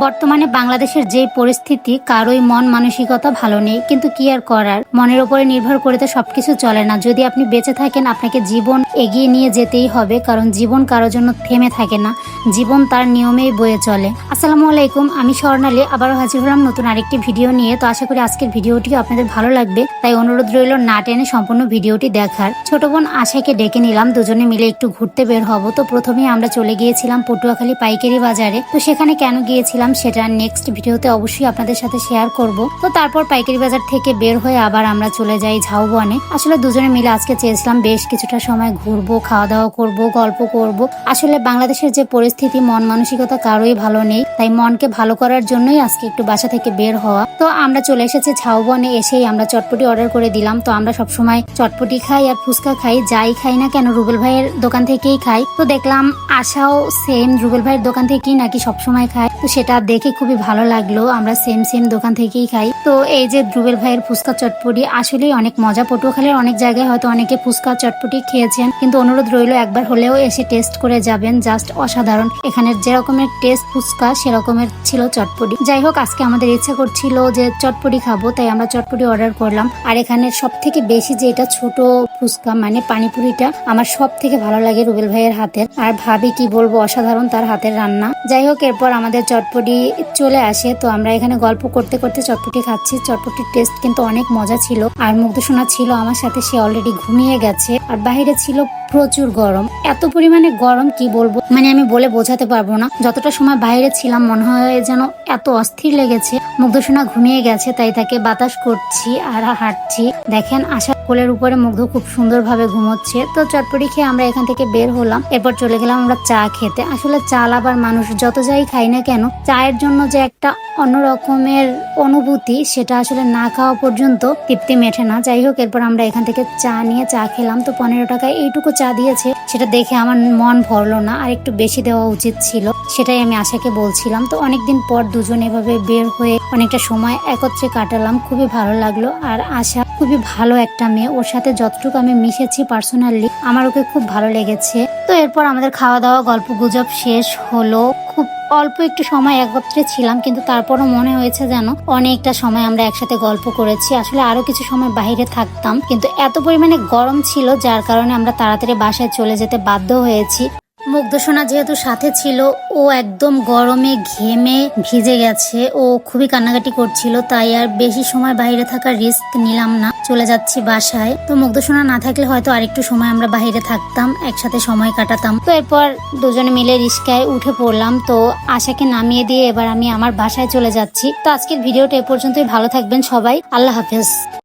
বর্তমানে বাংলাদেশের যে পরিস্থিতি, কারোই মন মানসিকতা ভালো নেই। কিন্তু কি আর করার? মনের উপরে নির্ভর করে তো সবকিছু চলে না। যদি আপনি বেঁচে থাকেন, আপনাকে জীবন এগিয়ে নিয়ে যেতেই হবে, কারণ জীবন কারোর জন্য থেমে থাকে না। জীবন তার নিয়মেই বয়ে চলে। আসসালামু আলাইকুম, আমি স্বর্ণালী, আবারও হাজির হলাম নতুন আরেকটি ভিডিও নিয়ে। তো আশা করি আজকের ভিডিওটি আপনাদের ভালো লাগবে। তাই অনুরোধ রইল না টেনে সম্পূর্ণ ভিডিওটি দেখার। ছোট বোন আশাকে ডেকে নিলাম, দুজনে মিলে একটু ঘুরতে বের হব। তো প্রথমেই আমরা চলে গিয়েছিলাম পটুয়াখালী পাইকারি বাজারে। তো সেখানে কেন গিয়েছিলাম? সেটা নেক্সট ভিডিওতে অবশ্যই আপনাদের সাথে শেয়ার করব। তো তারপর পাইকারি বাজার থেকে বের হয়ে আবার আমরা চলে যাই ঝাউবনে। আসলে দুজনে মিলে আজকে চেয়েছিলাম বেশ কিছুটা সময় ঘুরবো খাওয়া দাওয়া করব, গল্প করব। আসলে বাংলাদেশের যে পরিস্থিতি, মন মানসিকতা কারোই ভালো নেই। তাই মনকে ভালো করার জন্যই আজকে একটু বাসা থেকে বের হওয়া। তো আমরা চলে এসেছি ঝাউবনে, এসেই আমরা চটপটি অর্ডার করে দিলাম। তো আমরা সবসময় চটপটি খাই আর ফুচকা খাই, যাই খাই না কেন, রুবেল ভাইয়ের দোকান থেকেই খাই। তো দেখলাম আশাও সেম রুবেল ভাইয়ের দোকান থেকেই নাকি সবসময় খায়। তো সেটা দেখে খুবই ভালো লাগল। আমরা সেম সেম দোকান থেকেই খাই। তো এই যে রুবেল ভাইয়ের ফুচকা চটপটি, আসলেই অনেক মজা। পটুয়াখালীর অনেক জায়গায় হয়তো অনেকে ফুচকা চটপটি খেয়েছেন, কিন্তু অনুরোধ রইল একবার হলেও এসে টেস্ট করে যাবেন। জাস্ট অসাধারণ। এখানে যেরকমের টেস্ট ফুচকা, সেরকমের ছিল চটপটি। যাই হোক, আজকে আমাদের ইচ্ছা করছিল যে চটপটি খাব, তাই আমরা চটপটি অর্ডার করলাম। আর এখানে সব থেকে বেশি যে এটা ছোট ফুচকা মানে পানিপুরিটা, আমার সব থেকে ভালো লাগে রুবেল ভাইয়ের হাতের। আর ভাবি কি বলব, অসাধারণ তার হাতের রান্না। যাই হোক, এরপর আমাদের চটপটি চলে আসে, তো আমরা এখানে গল্প করতে করতে চটপটি খাচ্ছি। চটপটির টেস্ট কিন্তু অনেক মজা ছিল। আর মুগ্ধসোনা ছিল আমার সাথে, সে অলরেডি ঘুমিয়ে গেছে। আর বাইরে ছিল প্রচুর গরম। এত পরিমাণে গরম কি বলব? মানে আমি বলে বোঝাতে পারব না। যতটা সময় বাইরে ছিলাম, মনে হয় যেন এত অস্থির লেগেছে। মুগ্ধসোনা ঘুমিয়ে গেছে, তাই তাকে বাতাস করছি আর হাঁটছি। দেখেন, আশা কোলের উপরে মুগ্ধ খুব সুন্দরভাবে ঘুমোচ্ছে। তো চটপটি খেয়ে আমরা এখান থেকে বের হলাম। এরপর চলে গেলাম আমরা চা খেতে। আসলে চা লাভার মানুষ যত যাই খাই না কেন, চায়ের জন্য যে একটা অন্য রকমের অনুভূতি, সেটা আসলে না খাওয়া পর্যন্ত তৃপ্তি মেটে না। যাই হোক, এরপর আমরা এখান থেকে চা নিয়ে চা খেলাম। তো পনেরো টাকায় এইটুকু চা দিয়েছে। সেটা দেখে আমার মন ভরলো না। আর একটু বেশি দেওয়া উচিত ছিল, সেটাই আমি আশাকে বলছিলাম। তো অনেকদিন পর দুজন এভাবে বের হয়ে অনেকটা সময় একত্রে কাটালাম। খুবই ভালো লাগল। আর আশা খুবই ভালো একটা মেয়ে ওর সাথে যতটুকু আমি মিশেছি পার্সোনালি আমার ওকে খুব ভালো লেগেছে। তো এরপর আমাদের খাওয়া দাওয়া গল্প গুজব শেষ হলো। খুব অল্প একটু সময় একত্রে ছিলাম, কিন্তু তারপরও মনে হয়েছে যেন অনেকটা সময় আমরা একসাথে গল্প করেছি। আসলে আরও কিছু সময় বাইরে থাকতাম, কিন্তু এত পরিমাণে গরম ছিল, যার কারণে আমরা তাড়াতাড়ি বাসায় চলে যেতে বাধ্য হয়েছি। মুগ্ধসোনা যেহেতু সাথে ছিল, ও একদম গরমে ঘেমে ভিজে গেছে। ও খুবই কান্নাকাটি করছিল, তাই আর বেশি সময় বাইরে থাকার রিস্ক নিলাম না। চলে যাচ্ছি বাসায়। তো মুগ্ধসোনা না থাকলে হয়তো আরেকটু সময় আমরা বাইরে থাকতাম, একসাথে সময় কাটাতাম। তো এরপর দুজনে মিলে রিস্কায় উঠে পড়লাম। তো আশাকে নামিয়ে দিয়ে এবার আমি আমার বাসায় চলে যাচ্ছি। তো আজকের ভিডিওটা এ পর্যন্তই। ভালো থাকবেন সবাই। আল্লাহ হাফেজ।